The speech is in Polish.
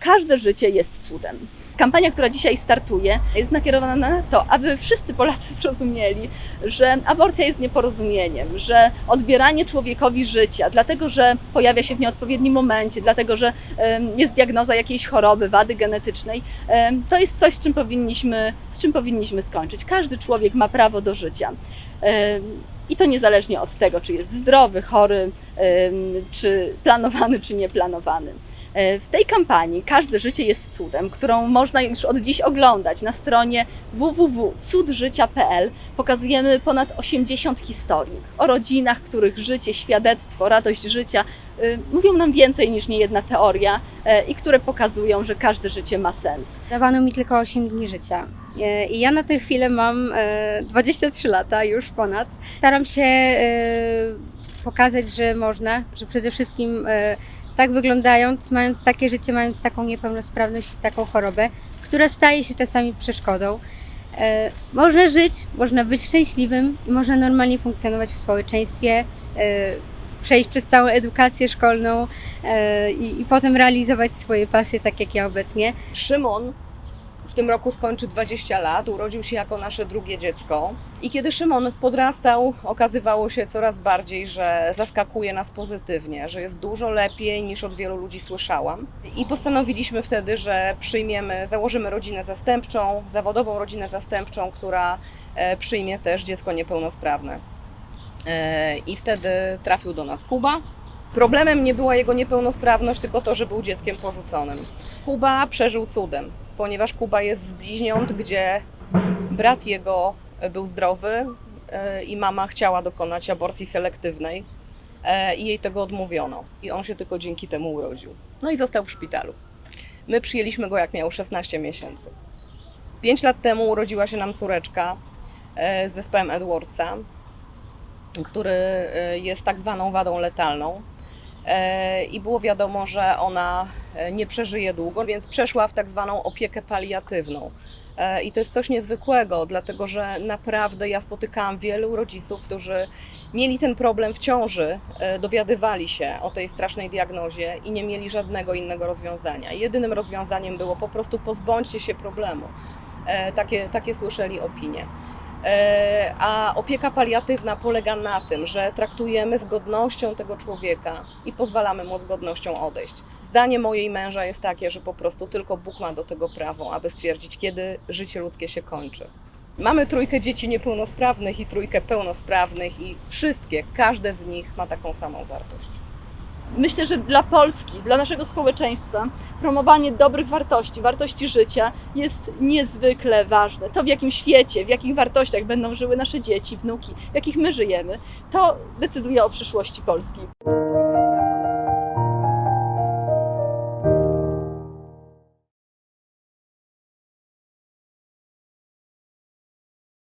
każde życie jest cudem. Kampania, która dzisiaj startuje, jest nakierowana na to, aby wszyscy Polacy zrozumieli, że aborcja jest nieporozumieniem, że odbieranie człowiekowi życia, dlatego że pojawia się w nieodpowiednim momencie, dlatego że jest diagnoza jakiejś choroby, wady genetycznej, to jest coś, z czym powinniśmy, z czym powinniśmy skończyć. Każdy człowiek ma prawo do życia. I to niezależnie od tego, czy jest zdrowy, chory, czy planowany, czy nieplanowany. E, W tej kampanii Każde życie jest cudem, którą można już od dziś oglądać na stronie www.cudżycia.pl. Pokazujemy ponad 80 historii o rodzinach, których życie, świadectwo, radość życia y, mówią nam więcej niż niejedna teoria e, i które pokazują, że każde życie ma sens. Dawano mi tylko 8 dni życia. E, I ja na tę chwilę mam e, 23 lata, już ponad. Staram się pokazać, że można, że przede wszystkim tak wyglądając, mając takie życie, mając taką niepełnosprawność i taką chorobę, która staje się czasami przeszkodą, e, można żyć, można być szczęśliwym i można normalnie funkcjonować w społeczeństwie, e, przejść przez całą edukację szkolną e, i, i potem realizować swoje pasje, tak jak ja obecnie. Szymon w tym roku skończy 20 lat, urodził się jako nasze drugie dziecko. I kiedy Szymon podrastał, okazywało się coraz bardziej, że zaskakuje nas pozytywnie, że jest dużo lepiej niż od wielu ludzi słyszałam. I postanowiliśmy wtedy, że przyjmiemy, założymy rodzinę zastępczą, zawodową rodzinę zastępczą, która e, przyjmie też dziecko niepełnosprawne. E, I wtedy trafił do nas Kuba. Problemem nie była jego niepełnosprawność, tylko to, że był dzieckiem porzuconym. Kuba przeżył cudem, ponieważ Kuba jest z bliźniąt, gdzie brat jego był zdrowy e, i mama chciała dokonać aborcji selektywnej e, i jej tego odmówiono. I on się tylko dzięki temu urodził. No i został w szpitalu. My przyjęliśmy go jak miał 16 miesięcy. Pięć lat temu urodziła się nam córeczka e, z zespołem Edwardsa, który e, jest tak zwaną wadą letalną. E, I było wiadomo, że ona e, nie przeżyje długo, więc przeszła w tak zwaną opiekę paliatywną. E, I to jest coś niezwykłego, dlatego że naprawdę ja spotykałam wielu rodziców, którzy mieli ten problem w ciąży, dowiadywali się o tej strasznej diagnozie i nie mieli żadnego innego rozwiązania. Jedynym rozwiązaniem było po prostu pozbądźcie się problemu. Takie, takie słyszeli opinie. E, A opieka paliatywna polega na tym, że traktujemy z godnością tego człowieka i pozwalamy mu z godnością odejść. Zdanie mojej męża jest takie, że po prostu tylko Bóg ma do tego prawo, aby stwierdzić, kiedy życie ludzkie się kończy. Mamy trójkę dzieci niepełnosprawnych i trójkę pełnosprawnych, i wszystkie, każde z nich ma taką samą wartość. Myślę, że dla Polski, dla naszego społeczeństwa, promowanie dobrych wartości, wartości życia jest niezwykle ważne. To, w jakim świecie, w jakich wartościach będą żyły nasze dzieci, wnuki, w jakich my żyjemy, to decyduje o przyszłości Polski.